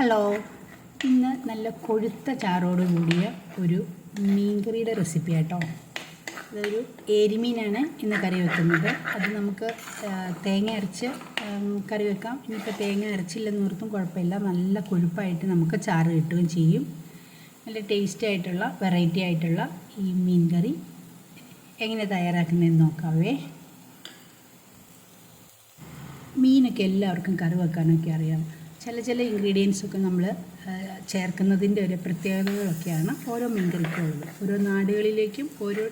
Hello. ഇന്ന് നല്ല കൊഴുത്ത ചാറോട് കൂടിയ ഒരു മീൻകറിയുടെ റെസിപ്പി ആട്ടോ. അതൊരു എരിമീനാണ് ഇന്ന് കറി വെക്കുന്നത്. അത് നമുക്ക് തേങ്ങ അരച്ച് കറി വെക്കാം. ഇനിയിപ്പോൾ തേങ്ങ അരച്ചില്ലെന്ന് ഓർത്തും കുഴപ്പമില്ല. നല്ല കൊഴുപ്പായിട്ട് നമുക്ക് ചാറ് കിട്ടുകയും ചെയ്യും. നല്ല ടേസ്റ്റി ആയിട്ടുള്ള വെറൈറ്റി ആയിട്ടുള്ള ഈ മീൻ കറി എങ്ങനെ തയ്യാറാക്കുന്നതെന്ന് നോക്കാവേ. മീനൊക്കെ എല്ലാവർക്കും കറി വെക്കാനൊക്കെ അറിയാം. ചില ചില ഇൻഗ്രീഡിയൻസ് ഒക്കെ നമ്മൾ ചേർക്കുന്നതിന്റെ ഒരു പ്രത്യേകതകളൊക്കെയാണ് ഓരോ മീൻകറിക്കുള്ളത്. ഓരോ നാടുകളിലേക്കും ഓരോ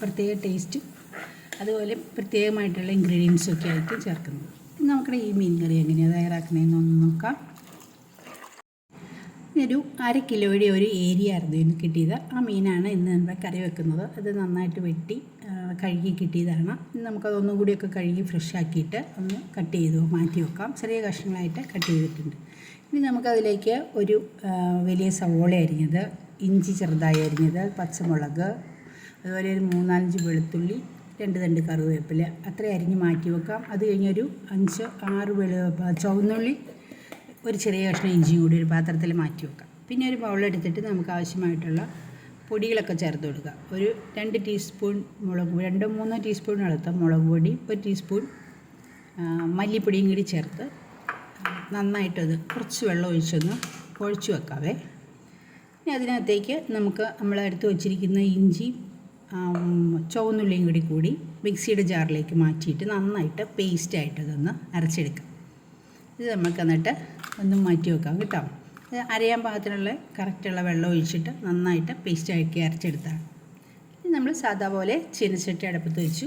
പ്രത്യേക ടേസ്റ്റും അതുപോലെ പ്രത്യേകമായിട്ടുള്ള ഇൻഗ്രീഡിയൻസും ഒക്കെ ആയിരിക്കും ചേർക്കുന്നത്. നമ്മുടെ ഈ മീൻ കറി എങ്ങനെയാണ് തയ്യാറാക്കുന്നതെന്നൊന്ന് നോക്കാം. ഒരു അര കിലോയുടെ ഒരു ഏരിയ ആയിരുന്നു ഇന്ന് കിട്ടിയത്. ആ മീനാണ് ഇന്ന് നമ്മൾ കറി വെക്കുന്നത്. അത് നന്നായിട്ട് വെട്ടി കഴുകി കിട്ടിയതാണ്. നമുക്കതൊന്നും കൂടിയൊക്കെ കഴുകി ഫ്രഷ് ആക്കിയിട്ട് ഒന്ന് കട്ട് ചെയ്ത് മാറ്റി വെക്കാം. ചെറിയ കഷ്ണങ്ങളായിട്ട് കട്ട് ചെയ്തിട്ടുണ്ട്. ഇനി നമുക്കതിലേക്ക് ഒരു വലിയ സവോള അരിഞ്ഞത് ഇഞ്ചി ചെറുതായി അരിഞ്ഞത് പച്ചമുളക് അതുപോലെ ഒരു മൂന്നാലഞ്ച് വെളുത്തുള്ളി രണ്ട് തണ്ട് കറിവേപ്പില അത്രയും അരിഞ്ഞ് മാറ്റി വെക്കാം. അത് കഴിഞ്ഞൊരു അഞ്ച് ആറ് വെളു ചുവന്നുള്ളി ഒരു ചെറിയ കഷ്ണം ഇഞ്ചിയും കൂടി ഒരു പാത്രത്തിൽ മാറ്റി വെക്കാം. പിന്നെ ഒരു ബൗളെടുത്തിട്ട് നമുക്ക് ആവശ്യമായിട്ടുള്ള പൊടികളൊക്കെ ചേർത്ത് കൊടുക്കുക. ഒരു രണ്ട് ടീസ്പൂൺ മുളക് രണ്ടോ മൂന്നോ ടീസ്പൂൺ അളത്ത മുളക് പൊടി ഒരു ടീസ്പൂൺ മല്ലിപ്പൊടിയും കൂടി ചേർത്ത് നന്നായിട്ടത് കുറച്ച് വെള്ളം ഒഴിച്ചൊന്ന് കുഴച്ച് വെക്കാവേ. ഇനി അതിനകത്തേക്ക് നമുക്ക് നമ്മൾ എടുത്ത് വച്ചിരിക്കുന്ന ഇഞ്ചി ചുവന്നുള്ളിയും കൂടി കൂടി മിക്സിയുടെ ജാറിലേക്ക് മാറ്റിയിട്ട് നന്നായിട്ട് പേസ്റ്റായിട്ട് അതൊന്ന് അരച്ചെടുക്കാം. ഇത് നമുക്ക് എന്നിട്ട് ഒന്ന് മാറ്റി വെക്കാം കേട്ടോ. ഇത് അരയാൻ പാകത്തിനുള്ള കറക്റ്റുള്ള വെള്ളം ഒഴിച്ചിട്ട് നന്നായിട്ട് പേസ്റ്റ് ആക്കി അരച്ചെടുത്താണ്. ഇനി നമ്മൾ സാധാ പോലെ ചീനച്ചട്ടി അടുപ്പത്ത് വെച്ചു.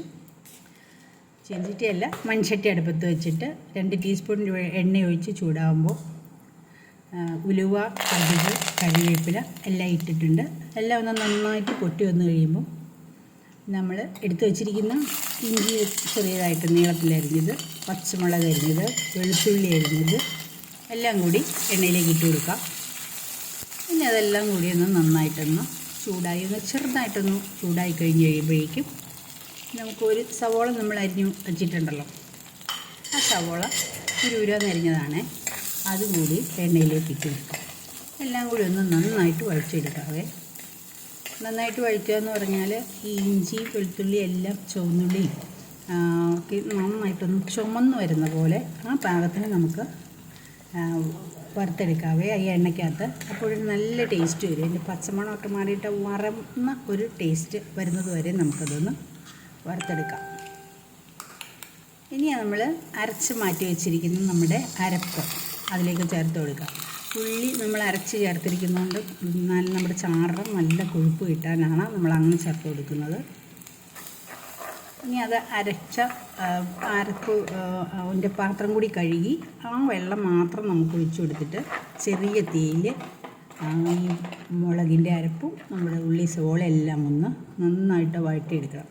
ചീനച്ചട്ടിയല്ല മൺചട്ടി അടുപ്പത്ത് വെച്ചിട്ട് രണ്ട് ടീസ്പൂൺ എണ്ണ ഒഴിച്ച് ചൂടാകുമ്പോൾ ഉലുവ കടുക് കറിവേപ്പില എല്ലാം ഇട്ടിട്ടുണ്ട്. എല്ലാം ഒന്ന് നന്നായിട്ട് പൊട്ടി വന്നു കഴിയുമ്പോൾ നമ്മൾ എടുത്തു വച്ചിരിക്കുന്ന ഇഞ്ചി ചെറിയതായിട്ട് നീളത്തിലരിഞ്ഞത് പച്ചമുളക് അരിഞ്ഞത് വെളുത്തുള്ളി അരിഞ്ഞത് എല്ലാം കൂടി എണ്ണയിലേക്ക് ഇട്ട് കൊടുക്കാം. പിന്നെ അതെല്ലാം കൂടി ഒന്ന് നന്നായിട്ടൊന്ന് ചൂടായി ഒന്ന് ചെറുതായിട്ടൊന്ന് ചൂടായി കഴിഞ്ഞ് കഴിയുമ്പോഴേക്കും നമുക്കൊരു സവോള നമ്മൾ അരിഞ്ഞു വെച്ചിട്ടുണ്ടല്ലോ. ആ സവോള ഉരുവന്ന് അരിഞ്ഞതാണ് അതുകൂടി എണ്ണയിലേക്ക് ഇട്ട് കൊടുക്കാം. എല്ലാം കൂടി ഒന്ന് നന്നായിട്ട് വഴിച്ചെടുക്കാവേ നന്നായിട്ട് വഴിക്കുക എന്ന് പറഞ്ഞാൽ ഈ ഇഞ്ചി വെളുത്തുള്ളി എല്ലാം ചുവന്നുള്ളിയും നന്നായിട്ടൊന്ന് ചുമന്ന് വരുന്ന പോലെ ആ പാകത്തിന് നമുക്ക് വറുത്തെടുക്കാവേ ഈ എണ്ണയ്ക്കകത്ത്. അപ്പോഴൊരു നല്ല ടേസ്റ്റ് വരും. അതിന്റെ പച്ചമണമൊക്കെ മാറിയിട്ട് വറന്ന ഒരു ടേസ്റ്റ് വരുന്നത് വരെ നമുക്കതൊന്ന് വറുത്തെടുക്കാം. ഇനി നമ്മൾ അരച്ച് മാറ്റി വെച്ചിരിക്കുന്ന നമ്മുടെ അരപ്പ് അതിലേക്ക് ചേർത്ത് കൊടുക്കാം ഉള്ളി നമ്മൾ അരച്ച് ചേർത്തിരിക്കുന്നതുകൊണ്ട് നമ്മുടെ ചാറ് നല്ല കൊഴുപ്പ് കിട്ടാനാണ് നമ്മൾ അങ്ങനെ ചേർത്ത് കൊടുക്കുന്നത്. ഇനി അത് അരച്ച അരപ്പ് അതിന്റെ പാത്രം കൂടി കഴുകി ആ വെള്ളം മാത്രം നമുക്ക് ഒഴിച്ചു കൊടുത്തിട്ട് ചെറിയ തീയിൽ ഈ മുളകിന്റെ അരപ്പും നമ്മുടെ ഉള്ളി സോളെല്ലാം ഒന്ന് നന്നായിട്ട് വഴറ്റിയെടുക്കണം.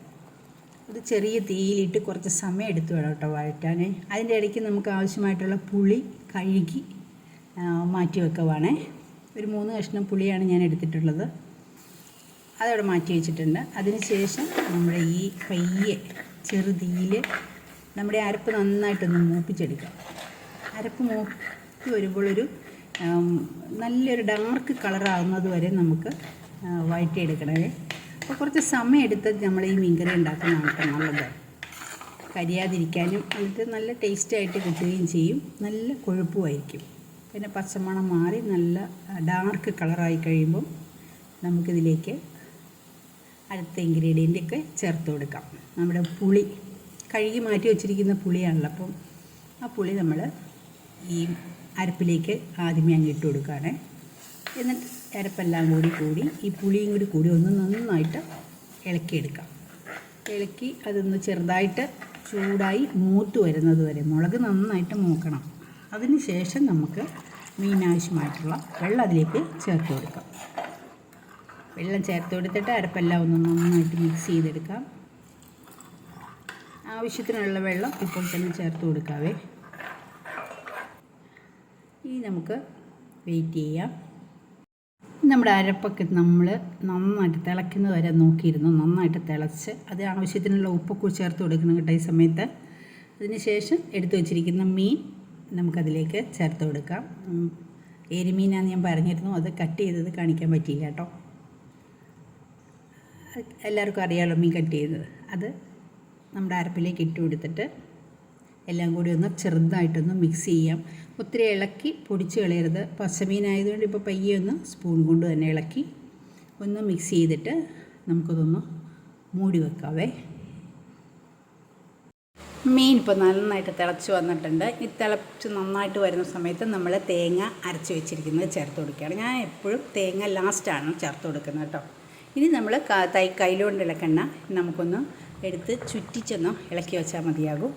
അത് ചെറിയ തീയിലിട്ട് കുറച്ച് സമയം എടുത്തു വേണം കേട്ടോ വഴറ്റാൻ. അതിന്റെ ഇടയ്ക്ക് നമുക്ക് ആവശ്യമായിട്ടുള്ള പുളി കഴുകി മാറ്റി വെക്കുവാണേ ഒരു മൂന്ന് കഷ്ണം പുളിയാണ് ഞാൻ എടുത്തിട്ടുള്ളത്. അതവിടെ മാറ്റി വെച്ചിട്ടുണ്ട്. അതിന് ശേഷം നമ്മുടെ ഈ പയ്യെ ചെറുതീയിൽ നമ്മുടെ അരപ്പ് നന്നായിട്ടൊന്ന് മൂപ്പിച്ചെടുക്കാം. അരപ്പ് മൂപ്പി വരുമ്പോൾ ഒരു നല്ലൊരു ഡാർക്ക് കളറാകുന്നത് വരെ നമുക്ക് വഴറ്റിയെടുക്കണേ. അപ്പോൾ കുറച്ച് സമയം എടുത്ത് നമ്മൾ ഈ മീൻകറി ഉണ്ടാക്കുന്നതാണ് നല്ലത്. കരിയാതിരിക്കാനും എന്നിട്ട് നല്ല ടേസ്റ്റായിട്ട് കിട്ടുകയും ചെയ്യും. നല്ല കൊഴുപ്പുമായിരിക്കും. പിന്നെ പച്ചമണം മാറി നല്ല ഡാർക്ക് കളറായി കഴിയുമ്പം നമുക്കിതിലേക്ക് അടുത്ത ഇൻഗ്രീഡിയന്റ് ഒക്കെ ചേർത്ത് കൊടുക്കാം. നമ്മുടെ പുളി കഴുകി മാറ്റി വെച്ചിരിക്കുന്ന പുളിയാണല്ലോ അപ്പം ആ പുളി നമ്മൾ ഈ അരപ്പിലേക്ക് ആദ്യമേ അങ്ങ് ഇട്ട് കൊടുക്കുകയാണ്. എന്നിട്ട് അരപ്പെല്ലാം കൂടി കൂടി ഈ പുളിയും കൂടി കൂടി ഒന്ന് നന്നായിട്ട് ഇളക്കിയെടുക്കാം. ഇളക്കി അതൊന്ന് ചെറുതായിട്ട് ചൂടായി മൂത്ത് വരുന്നത് വരെ മുളക് നന്നായിട്ട് മൂക്കണം. അതിന് ശേഷം നമുക്ക് മീനാവശ്യമായിട്ടുള്ള വെള്ളം അതിലേക്ക് ചേർത്ത് കൊടുക്കാം. വെള്ളം ചേർത്ത് കൊടുത്തിട്ട് അരപ്പെല്ലാം ഒന്ന് നന്നായിട്ട് മിക്സ് ചെയ്തെടുക്കാം. ആവശ്യത്തിനുള്ള വെള്ളം ഇപ്പോൾ തന്നെ ചേർത്ത് കൊടുക്കാവേ. ഇനി നമുക്ക് വെയിറ്റ് ചെയ്യാം. നമ്മുടെ അരപ്പൊക്കെ നമ്മൾ നന്നായിട്ട് തിളയ്ക്കുന്നത് വരെ നോക്കിയിരുന്നു. നന്നായിട്ട് തിളച്ച് അത് ആവശ്യത്തിനുള്ള ഉപ്പൊക്കെ ചേർത്ത് കൊടുക്കണം കേട്ടോ ഈ സമയത്ത്. അതിന് ശേഷം എടുത്തു വച്ചിരിക്കുന്ന മീൻ നമുക്കതിലേക്ക് ചേർത്ത് കൊടുക്കാം. എരിമീനാന്ന് ഞാൻ പറഞ്ഞിരുന്നു. അത് കട്ട് ചെയ്തത് കാണിക്കാൻ പറ്റിയില്ല കേട്ടോ. എല്ലാവർക്കും അറിയാമല്ലോ മീൻ കട്ട് ചെയ്യുന്നത്. അത് നമ്മുടെ അരപ്പിലേക്ക് ഇട്ട് കൊടുത്തിട്ട് എല്ലാം കൂടി ഒന്ന് ചെറുതായിട്ടൊന്ന് മിക്സ് ചെയ്യാം. ഒത്തിരി ഇളക്കി പൊടിച്ച് കളയരുത്. പച്ചമീനായതുകൊണ്ട് ഇപ്പോൾ പയ്യെ ഒന്ന് സ്പൂൺ കൊണ്ട് തന്നെ ഇളക്കി ഒന്ന് മിക്സ് ചെയ്തിട്ട് നമുക്കതൊന്ന് മൂടി വെക്കാവേ. മീൻ ഇപ്പോൾ നന്നായിട്ട് തിളച്ച് വന്നിട്ടുണ്ട്. ഈ തിളച്ച് നന്നായിട്ട് വരുന്ന സമയത്ത് നമ്മൾ തേങ്ങ അരച്ച് വെച്ചിരിക്കുന്നത് ചേർത്ത് കൊടുക്കുകയാണ്. ഞാൻ എപ്പോഴും തേങ്ങ ലാസ്റ്റാണ് ചേർത്ത് കൊടുക്കുന്നത് കേട്ടോ. ഇനി നമ്മൾ തൈ കയ്യിലുകൊണ്ട് ഇളക്കണ്ണ നമുക്കൊന്ന് എടുത്ത് ചുറ്റിച്ചൊന്ന് ഇളക്കി വെച്ചാൽ മതിയാകും.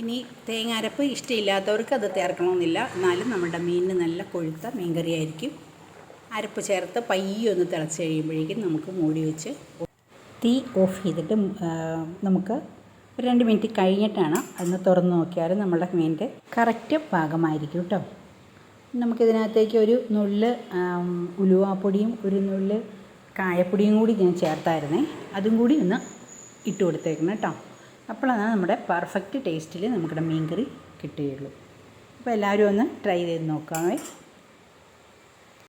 ഇനി തേങ്ങാരപ്പ് ഇഷ്ടമില്ലാത്തവർക്ക് അത് ചേർക്കണമെന്നില്ല. എന്നാലും നമ്മുടെ മീനിന് നല്ല കൊഴുത്ത മീൻകറി ആയിരിക്കും അരപ്പ് ചേർത്ത് പയ്യൊന്ന് തിളച്ച് കഴിയുമ്പോഴേക്കും നമുക്ക് മൂടി വെച്ച് തീ ഓഫ് ചെയ്തിട്ട് നമുക്ക് ഒരു രണ്ട് മിനിറ്റ് കഴിഞ്ഞിട്ടാണ് അന്ന് തുറന്ന് നോക്കിയാൽ നമ്മുടെ മീനിന്റെ കറക്റ്റ് പാകമായിരിക്കും കേട്ടോ നമുക്കിതിനകത്തേക്ക് ഒരു നുള്ള് ഉലുവാപ്പൊടിയും ഒരു നുള്ള് കായപ്പൊടിയും കൂടി ഞാൻ ചേർത്തായിരുന്നേ. അതും കൂടി ഒന്ന് ഇട്ട് കൊടുത്തേക്കണം കേട്ടോ. അപ്പോഴാണ് നമ്മുടെ പെർഫെക്റ്റ് ടേസ്റ്റിൽ നമ്മുടെ മീൻ കറി കിട്ടുകയുള്ളൂ. അപ്പോൾ എല്ലാവരും ഒന്ന് ട്രൈ ചെയ്ത് നോക്കാമേ